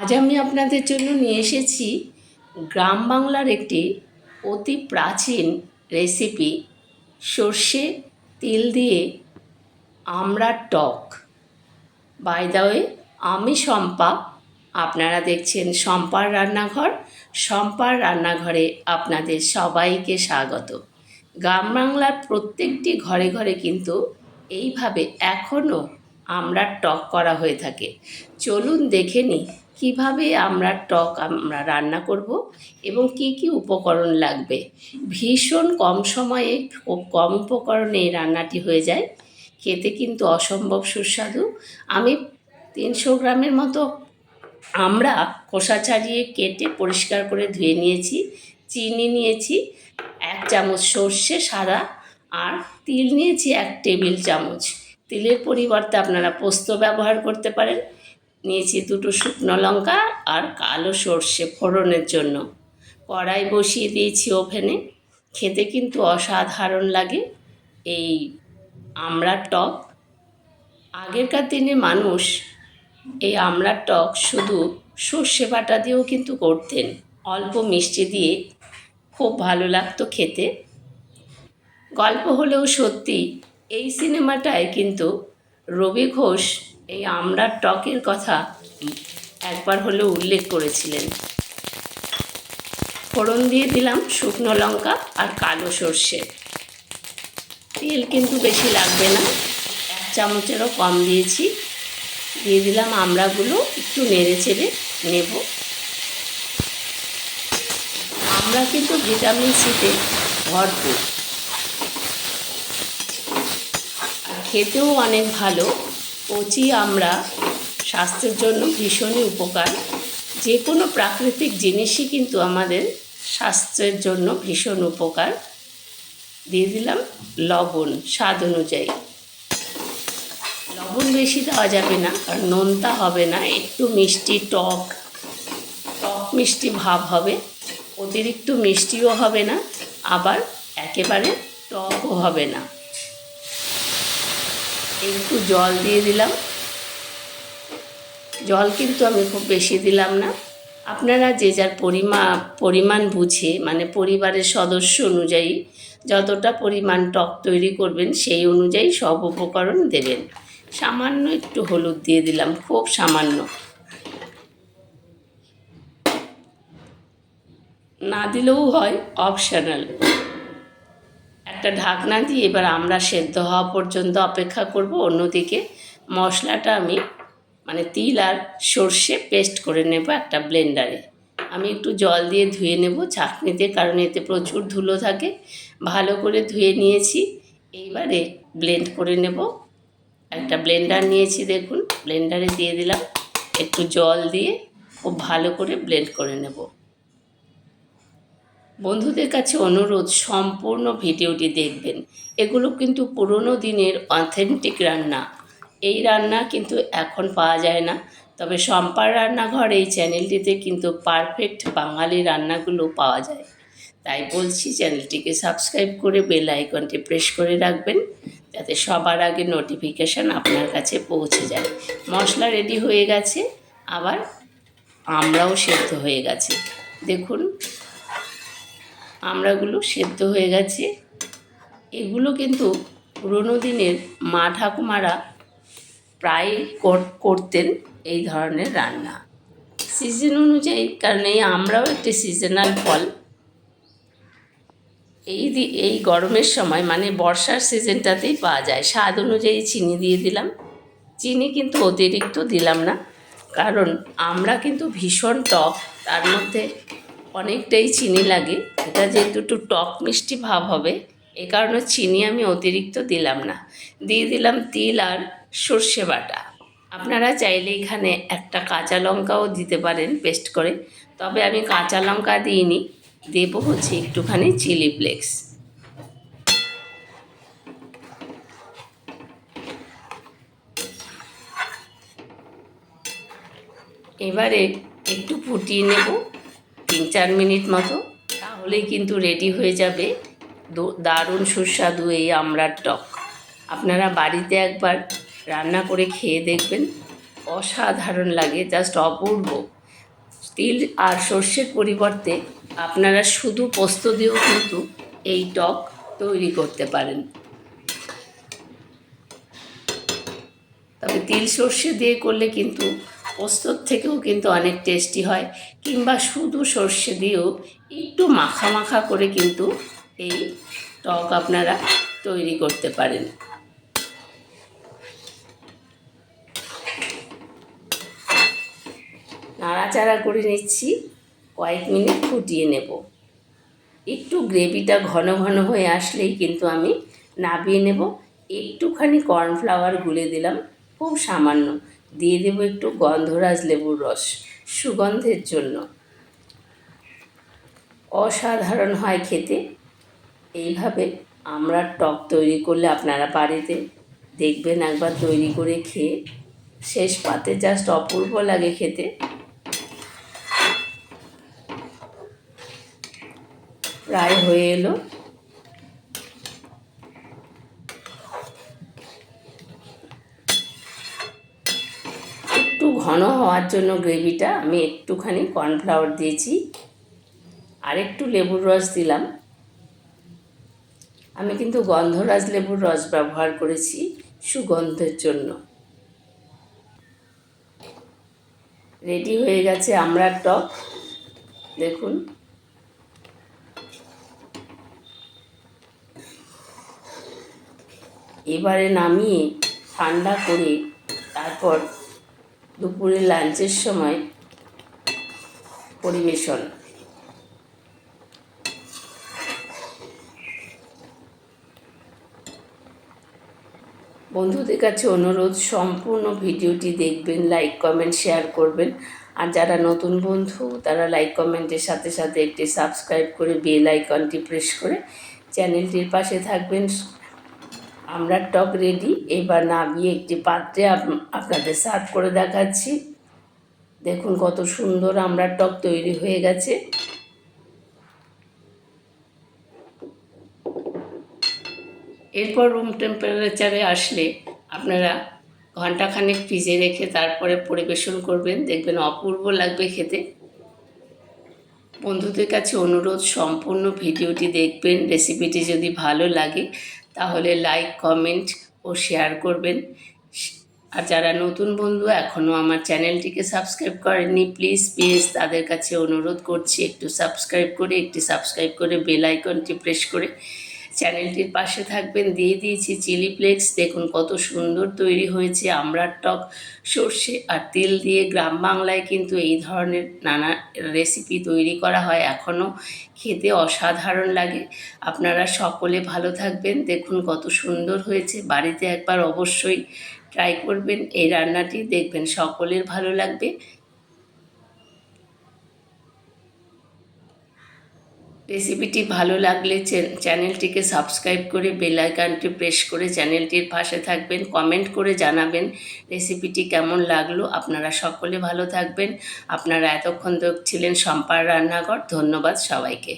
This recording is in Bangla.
আজ আমি আপনাদের জন্য নিয়ে এসেছি গ্রাম বাংলার একটি অতি প্রাচীন রেসিপি সর্ষে তিল দিয়ে আমরা টক। বাই দ্য ওয়ে আমি শম্পা। আপনারা দেখছেন শম্পার রান্নাঘর। শম্পার রান্নাঘরে আপনাদের সবাইকে স্বাগত। গ্রাম বাংলার প্রত্যেকটি ঘরে ঘরে কিন্তু এইভাবে এখনও আমরা টক করা হয়ে থাকে। চলুন দেখে নিই। কীভাবে আমরা টক আমরা রান্না করব এবং কি কি উপকরণ লাগবে। ভীষণ কম সময়ে খুব কম উপকরণে রান্নাটি হয়ে যায়। খেতে কিন্তু অসম্ভব সুস্বাদু। আমি তিনশো গ্রামের মতো আমরা খোসা ছাড়িয়ে কেটে পরিষ্কার করে ধুয়ে নিয়েছি, চিনি নিয়েছি, এক চামচ সর্ষে সাদা আর তিল নিয়েছি এক টেবিল চামচ। তিলের পরিবর্তে আপনারা পোস্ত ব্যবহার করতে পারেন। নিয়েছি দুটো শুকনো লঙ্কা আর কালো সর্ষে ফোড়নের জন্য। কড়াই বসিয়ে দিয়েছি ওভেনে। খেতে কিন্তু অসাধারণ লাগে এই আমড়ার টক। আগেরকার দিনে মানুষ এই আমড়ার টক শুধু সর্ষে বাটা দিয়েও কিন্তু করতেন। অল্প মিষ্টি দিয়ে খুব ভালো লাগতো খেতে। গল্প হলেও সত্যি এই সিনেমাটায় কিন্তু রবি ঘোষ এই আমড়ার টকের কথা একবার হলেও উল্লেখ করেছিলেন। ফোড়ন দিয়ে দিলাম শুকনো লঙ্কা আর কালো সর্ষে। তেল কিন্তু বেশি লাগবে না, এক চামচেরও কম দিয়েছি। দিয়ে দিলাম আমড়াগুলো, একটু নেড়ে চেড়ে নেব। আমরা কিন্তু ভিটামিন সিতে ভরপুর। খেতেও অনেক ভালো। কচি আমরা স্বাস্থ্যের জন্য ভীষণই উপকার। যে কোনো প্রাকৃতিক জিনিসই কিন্তু আমাদের স্বাস্থ্যের জন্য ভীষণ উপকার। দিয়ে দিলাম লবণ স্বাদ অনুযায়ী। লবণ বেশি দেওয়া যাবে না, কারণ নোনতা হবে না, একটু মিষ্টি টক টক মিষ্টি ভাব হবে, অতিরিক্ত মিষ্টিও হবে না, আবার একেবারে টকও হবে না। একটু জল দিয়ে দিলাম। জল কিন্তু আমি খুব বেশি দিলাম না। আপনারা যে যার পরিমা, পরিমাণ বুঝে মানে পরিবারের সদস্য অনুযায়ী যতটা পরিমাণ টক তৈরি করবেন, সেই অনুযায়ী সব উপকরণ দেবেন। সামান্য একটু হলুদ দিয়ে দিলাম, খুব সামান্য। না দিলেও হয় অপশনাল একটা ঢাকনা দিয়ে এবার আমরা সেদ্ধ হওয়া পর্যন্ত অপেক্ষা করব। অন্যদিকে মশলাটা আমি মানে তিল আর সর্ষে পেস্ট করে নেব একটা ব্লেন্ডারে। আমি একটু জল দিয়ে ধুয়ে নেব চাটনিতে কারণ এতে প্রচুর ধুলো থাকে। ভালো করে ধুয়ে নিয়েছি। এইবারে ব্লেন্ড করে নেব। একটা ব্লেন্ডার নিয়েছি দেখুন। ব্লেন্ডারে দিয়ে দিলাম। একটু জল দিয়ে খুব ভালো করে ব্লেন্ড করে নেব। বন্ধুদের কাছে অনুরোধ, সম্পূর্ণ ভিডিওটি দেখবেন। এগুলো কিন্তু পুরনো দিনের অথেন্টিক রান্না। এই রান্না কিন্তু এখন পাওয়া যায় না। তবে সম্পার রান্নাঘর এই চ্যানেলটিতে কিন্তু পারফেক্ট বাঙালি রান্নাগুলো পাওয়া যায়। তাই বলছি চ্যানেলটিকে সাবস্ক্রাইব করে বেল আইকনটি প্রেস করে রাখবেন, যাতে সবার আগে নোটিফিকেশান আপনার কাছে পৌঁছে যায়। মশলা রেডি হয়ে গেছে, আবার আমরাও সেদ্ধ হয়ে গেছে। দেখুন আমড়াগুলো সেদ্ধ হয়ে গেছে। এগুলো কিন্তু পুরোনো দিনের মা ঠাকুমারা প্রায় করতেন এই ধরনের রান্না। সিজন অনুযায়ী, কারণ এই আমরাও একটি সিজনাল ফল। এই এই গরমের সময় মানে বর্ষার সিজনটাতেই পাওয়া যায়। স্বাদ অনুযায়ী চিনি দিয়ে দিলাম। চিনি কিন্তু অতিরিক্ত দিলাম না, কারণ আমরা কিন্তু ভীষণ টক। তার মধ্যে অনেকটাই চিনি লাগে। এটা যেহেতু একটু টক মিষ্টি ভাব হবে, এ কারণে চিনি আমি অতিরিক্ত দিলাম না। দিয়ে দিলাম তিল আর সর্ষে বাটা। আপনারা চাইলে এখানে একটা কাঁচা লঙ্কাও দিতে পারেন পেস্ট করে। তবে আমি কাঁচা লঙ্কা দিইনি, দেবো হচ্ছে একটুখানি চিলি ফ্লেক্স এবারে একটু ফুটিয়ে নেব। তিন চার মিনিট মতো, তাহলেই কিন্তু রেডি হয়ে যাবে দারুণ সুস্বাদু এই আমড়ার টক। আপনারা বাড়িতে একবার রান্না করে খেয়ে দেখবেন, অসাধারণ লাগে জাস্ট অপূর্ব। তিল আর সর্ষের পরিবর্তে আপনারা শুধু পোস্ত দিয়েও কিন্তু এই টক তৈরি করতে পারেন। তবে তিল সর্ষে দিয়ে করলে কিন্তু পোস্তর থেকেও কিন্তু অনেক টেস্টি হয়, কিংবা শুধু সর্ষে দিয়েও একটু মাখা মাখা করে কিন্তু এই টক আপনারা তৈরি করতে পারেন। নাড়াচাড়া করে নিচ্ছি, কয়েক মিনিট ফুটিয়ে নেব। একটু গ্রেভিটা ঘন ঘন হয়ে আসলেই কিন্তু আমি নাবিয়ে নেব। একটুখানি কর্নফ্লাওয়ার গুলে দিলাম, খুব সামান্য। দিয়ে দেব একটু গন্ধরাজ লেবুর রস সুগন্ধের জন্য। অসাধারণ হয় খেতে। এইভাবে আমরা টক তৈরি করলে আপনারা বাড়িতে দেখবেন একবার তৈরি করে খেয়ে শেষ পাতে জাস্ট অপূর্ব লাগে খেতে। প্রায় হয়ে এলো। ঘন হওয়ার জন্য গ্রেভিটা আমি একটুখানি কর্নফ্লাওয়ার দিয়েছি। আর একটু লেবুর রস দিলাম। আমি কিন্তু গন্ধরাজ লেবুর রস ব্যবহার করেছি সুগন্ধের জন্য। রেডি হয়ে গেছে আমরা টক। দেখুন। এবারে নামিয়ে ঠান্ডা করে তারপর দুপুরে লাঞ্চের সময় পরিবেশন। বন্ধুদের কাছে অনুরোধ, সম্পূর্ণ ভিডিওটি দেখবেন লাইক কমেন্ট শেয়ার করবেন। আর যারা নতুন বন্ধু, তারা লাইক কমেন্টের সাথে সাথে একটি সাবস্ক্রাইব করে বেল আইকনটি প্রেস করে চ্যানেলটির পাশে থাকবেন। আমরা টক রেডি এবার নামিয়ে একটি পাত্রে আপনাদের সার্ভ করে দেখাচ্ছি। দেখুন কত সুন্দর আমরা টক তৈরি হয়ে গেছে। এরপর রুম টেম্পারেচারে আসলে আপনারা ঘন্টাখানেক ফ্রিজে রেখে তারপরে পরিবেশন করবেন। দেখবেন অপূর্ব লাগবে খেতে। বন্ধুদের কাছে অনুরোধ, সম্পূর্ণ ভিডিওটি দেখবেন। রেসিপিটি যদি ভালো লাগে তাহলে লাইক কমেন্ট ও শেয়ার করবেন। আর যারা নতুন বন্ধু এখনও আমার চ্যানেলটিকে সাবস্ক্রাইব করেননি প্লিজ প্লিজ তাদের কাছে অনুরোধ করছি একটু সাবস্ক্রাইব করে, একটি সাবস্ক্রাইব করে বেল আইকনটি প্রেস করে চ্যানেলটির পাশে থাকবেন। দিয়ে দিয়েছি চিলি ফ্লেক্স। দেখুন কত সুন্দর তৈরি হয়েছে আমড়ার টক। সর্ষে আর তেল দিয়ে গ্রাম বাংলায় কিন্তু এই ধরনের নানা রেসিপি তৈরি করা হয়। এখনও খেতে অসাধারণ লাগে। আপনারা সকলে ভালো থাকবেন। দেখুন কত সুন্দর হয়েছে। বাড়িতে একবার অবশ্যই ট্রাই করবেন এই রান্নাটি। দেখবেন সকলের ভালো লাগবে। রেসিপিটি ভালো লাগলে চ্যানেলটিকে সাবস্ক্রাইব করে বেল আইকনটি প্রেস করে চ্যানেলটির পাশে থাকবেন, কমেন্ট করে জানাবেন রেসিপিটি কেমন লাগল, আপনারা সকলে ভালো থাকবেন। আপনারা এতক্ষণ ছিলেন সম্পার রান্নাঘর, ধন্যবাদ সবাইকে।